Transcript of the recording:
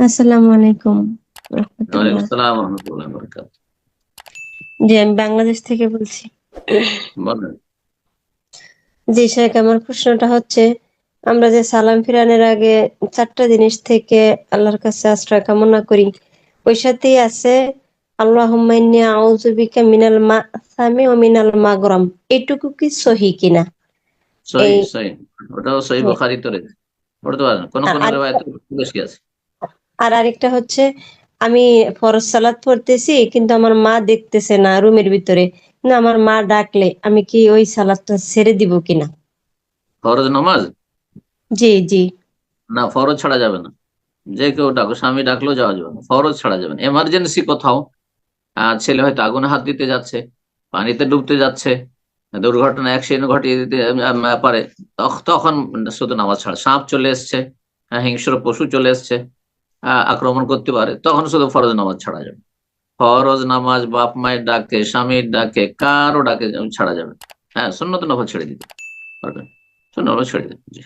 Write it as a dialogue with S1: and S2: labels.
S1: আসসালামু আলাইকুম। জি আমি বাংলাদেশ থেকে বলছি। জি শেখ আমার প্রশ্নটা হচ্ছে আমরা যে সালাম ফিরানোর আগে চারটা জিনিস থেকে আল্লাহর কাছে আশ্রয় কামনা করি ওই সাথেই আছে আল্লাহুম্মা ইন্নী আউযু বিকা মিনাল মাসামি ও মিনাল মাগরাম। এটুকু কি সহি কিনা?
S2: সহি সহি। ওটাও সহি
S1: হ্যাঁ।
S2: বুখারি তো রয়েছে। পড়তে পারেন? কোন কোন
S1: আর-
S2: রেওয়ায়তে আছে
S1: আর আরেকটা হচ্ছে আমি ফরজ সালাত পড়তেছি কিন্তু আমার মা দেখতেছে না রুমের ভিতরে। না আমার মা ডাকলে আমি কি ওই সালাতটা ছেড়ে দিব কিনা?
S2: ফরজ নামাজ?
S1: জি জি।
S2: না ফরজ ছাড়া যাবে না। যে কেউ ডাকো স্বামী ডাকলেও যাওয়া যাবে না। ফরজ ছাড়া যাবে না। এমার্জেন্সি কোথাও। ছেলে হয়তো আগুনে হাত দিতে যাচ্ছে পানিতে ডুবতে যাচ্ছে দুর্ঘটনা অ্যাক্সিডেন্ট ঘটিয়ে দিতে পারে। তখ- তখন শুধু নামাজ ছাড়া। সাপ চলে এসছে হিংস্র পশু চলে এসছে। আক্রমণ করতে পারে, তখন শুধু ফরজ নামাজ ছাড়া যাবে। ফরজ নামাজ বাপ মায়ের ডাকে, স্বামীর ডাকে, কারও ডাকে ছাড়া যাবে হ্যাঁ শূন্য তো নফল ছেড়ে দিতে পারবেন। শূন্য ছেড়ে দিতে